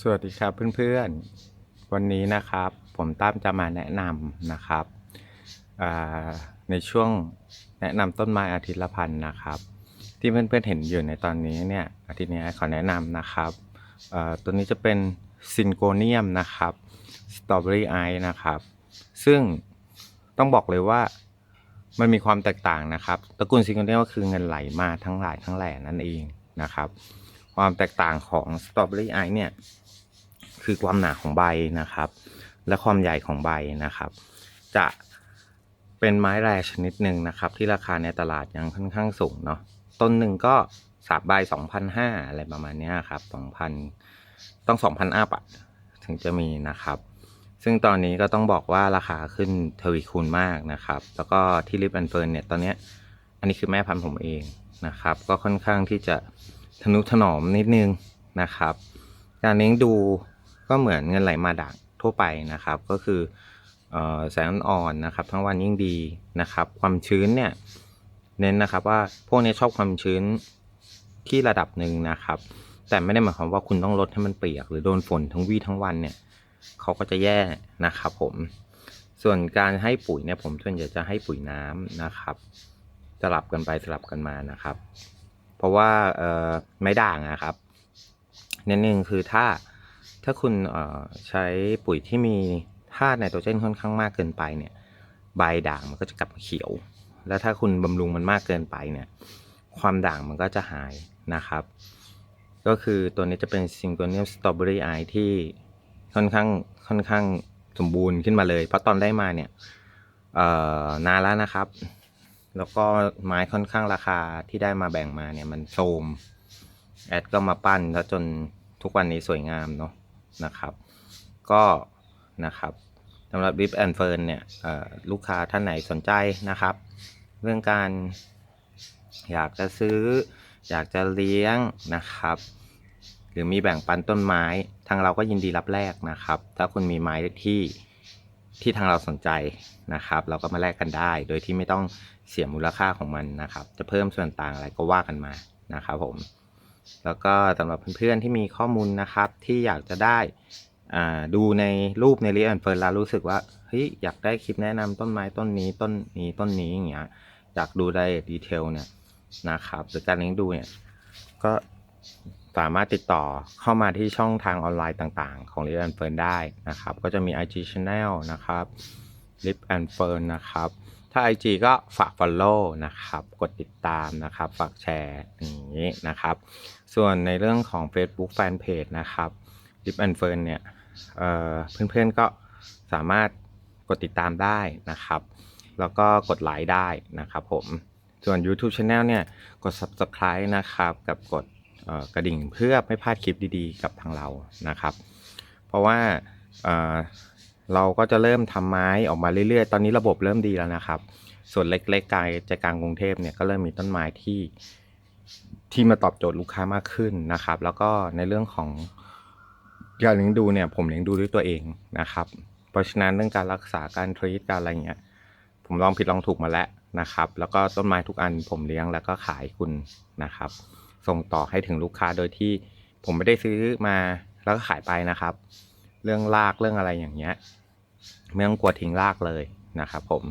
สวัสดีครับเพื่อนๆ วันนี้นะครับ ผมตั้มจะมาแนะนำนะครับ ในช่วงแนะนำต้นไม้อาทิตย์ละพันนะครับ ที่เพื่อนๆเห็นอยู่ในตอนนี้เนี่ยอาทิตย์นี้ขอแนะนำนะครับตัวนี้จะเป็นซินโกเนียมนะครับสตรอเบอรี่ไอนะครับ ซึ่งต้องบอกเลยว่ามันมีความแตกต่างนะครับตระกูลซินโกเนียมก็คือเงินไหลมาทั้งหลายทั้งแหล่นั่นเองนะครับ ความแตกต่างของสตรอเบอรี่ไอซ์เนี่ย คือความหนาของใบนะครับ และความใหญ่ของใบนะครับ จะเป็นไม้แรชนิดหนึ่งนะครับ ที่ราคาในตลาดยังค่อนข้างสูงเนาะต้นหนึ่งก็สามใบสองพันห้าอะไรประมาณนี้ครับสองพันต้องสองพันอัพอะถึงจะมีนะครับ ซึ่งตอนนี้ก็ต้องบอกว่าราคาขึ้นทวีคูณมากนะครับ แล้วก็ที่ริบแอนเฟิร์นเนี่ยตอนนี้อันนี้คือแม่พันธุ์ผมเองนะครับ ก็ค่อนข้างที่จะ ทนุถนอมนิดนึงนะครับ การเลี้ยงดูก็เหมือนเงินไหลมาดักทั่วไปนะครับ ก็คือออแสงอ่อนนะครับ ทั้งวันยิ่งดีนะครับ ความชื้นเนี่ยเน้นนะครับว่าพวกนี้ชอบความชื้นที่ระดับหนึ่งนะครับ แต่ไม่ได้หมายความว่าคุณต้องลดให้มันเปียก หรือโดนฝนทั้งวี่ทั้งวันเนี่ยเขาก็จะแย่นะครับผมส่วนการให้ปุ๋ยเนี่ยผมส่วนใหญ่จะให้ปุ๋ยน้ำนะครับ สลับกันไปสลับกันมานะครับ เพราะว่าไม้ด่างอะครับนิดนึงคือถ้าถ้าคุณใช้ปุ๋ยที่มีธาตุไนโตรเจนค่อนข้างมากเกินไปเนี่ย ใบด่างมันก็จะกลับมาเขียว แล้วถ้าคุณบำรุงมันมากเกินไปเนี่ย ความด่างมันก็จะหายนะครับ ก็คือตัวนี้จะเป็นซิงโกเนียมสตรอเบอรี่ไอที่ค่อนข้างค่อนข้างสมบูรณ์ขึ้นมาเลย เพราะตอนได้มาเนี่ยนานแล้วนะครับ แล้วก็ไม้ค่อนข้างราคาที่ได้มาแบ่งมาเนี่ยมันโทมแอดก็มาปั้นแล้วจนทุกวันนี้สวยงามเนาะนะครับ ก็นะครับสำหรับ Rip and Fern เนี่ยลูกค้าท่านไหนสนใจนะครับ เรื่องการอยากจะซื้อ อยากจะเลี้ยงนะครับ หรือมีแบ่งปันต้นไม้ ทางเราก็ยินดีรับแลกนะครับ ถ้าคุณมีไม้ที่ ที่ทางเราสนใจนะครับ เราก็มาแลกกันได้ โดยที่ไม่ต้องเสียมูลค่าของมันนะครับ จะเพิ่มส่วนต่างอะไรก็ว่ากันมานะครับผม แล้วก็สำหรับเพื่อนๆที่มีข้อมูลนะครับ ที่อยากจะได้อ่าดูในรูปในรีแอนเฟิร์นแล้วรู้สึกว่าเฮ้ยอยากได้คลิปแนะนำต้นไม้ต้นนี้ต้นนี้ต้นนี้อย่างเงี้ยอยากดูรายละเอียดดีเทลเนี่ยนะครับหรือการเลี้ยงดูเนี่ยก็ สามารถติดต่อเข้ามาที่ช่องทางออนไลน์ต่างๆ ของ Lip and Fern ได้นะครับ ก็จะมี IG Channel นะครับ Lip and Fern นะครับ ถ้า IG ก็ฝาก Follow นะครับ กดติดตามนะครับ ฝากแชร์อย่างนี้นะครับ ส่วนในเรื่องของ Facebook Fanpage นะครับ Lip and Fern เนี่ยเเพื่อนๆก็สามารถกดติดตามได้นะครับ แล้วก็กดไลค์ได้นะครับผม ส่วน YouTube Channel เนี่ย กด Subscribe นะครับ กับกด กระดิ่งเพื่อไม่พลาดคลิปดีๆ กับทางเรานะครับ เพราะว่าเเราก็จะเริ่มทำไม้ออกมาเรื่อยๆ ตอนนี้ระบบเริ่มดีแล้วนะครับ ส่วนเล็กๆกลางใจกลางกรุงเทพเนี่ยก็เริ่มมีต้นไม้ที่ที่มาตอบโจทย์ลูกค้ามากขึ้นนะครับ แล้วก็ในเรื่องของการเลี้ยงดูเนี่ยผมเลี้ยงดูด้วยตัวเองนะครับ เพราะฉะนั้นเรื่องการรักษาการทรีตการอะไรเงี้ยผมลองผิดลองถูกมาแล้วนะครับ แล้วก็ต้นไม้ทุกอันผมเลี้ยงแล้วก็ขายคุณนะครับ ส่งต่อให้ถึงลูกค้าโดยที่ผมไม่ได้ซื้อมาแล้วก็ขายไปนะครับ เรื่องรากเรื่องอะไรอย่างเงี้ยไม่ต้องกลัวทิ้งรากเลยนะครับผม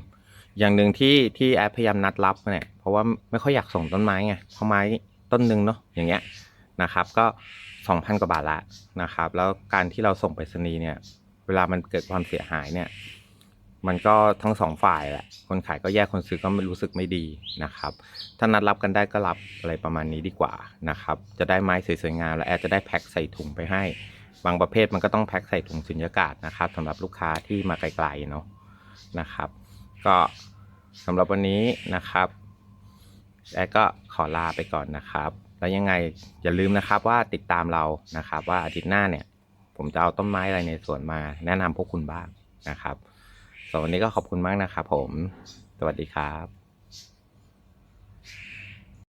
อย่างหนึ่งที่ที่แอปพยายามนัดรับเนี่ยเพราะว่าไม่ค่อยอยากส่งต้นไม้ไงเพราะไม้ต้นหนึ่งเนาะอย่างเงี้ยนะครับ ก็สองพันกว่าบาทละนะครับ แล้วการที่เราส่งไปรษณีย์เนี่ย เวลามันเกิดความเสียหายเนี่ย มันก็ทั้งสองฝ่ายแหละ คนขายก็แย่คนซื้อก็รู้สึกไม่ดีนะครับ ถ้านัดรับกันได้ก็รับอะไรประมาณนี้ดีกว่านะครับ จะได้ไม้สวยๆงามและแอดจะได้แพ็คใส่ถุงไปให้ บางประเภทมันก็ต้องแพ็คใส่ถุงสุญญากาศนะครับสำหรับลูกค้าที่มาไกลๆเนาะนะครับ ก็สำหรับวันนี้นะครับแอดก็ขอลาไปก่อนนะครับ แล้วยังไงอย่าลืมนะครับว่าติดตามเรานะครับ ว่าอาทิตย์หน้าเนี่ย ผมจะเอาต้นไม้อะไรในสวนมาแนะนำพวกคุณบ้างนะครับ สำหรับวันนี้ก็ขอบคุณมากนะครับผม สวัสดีครับ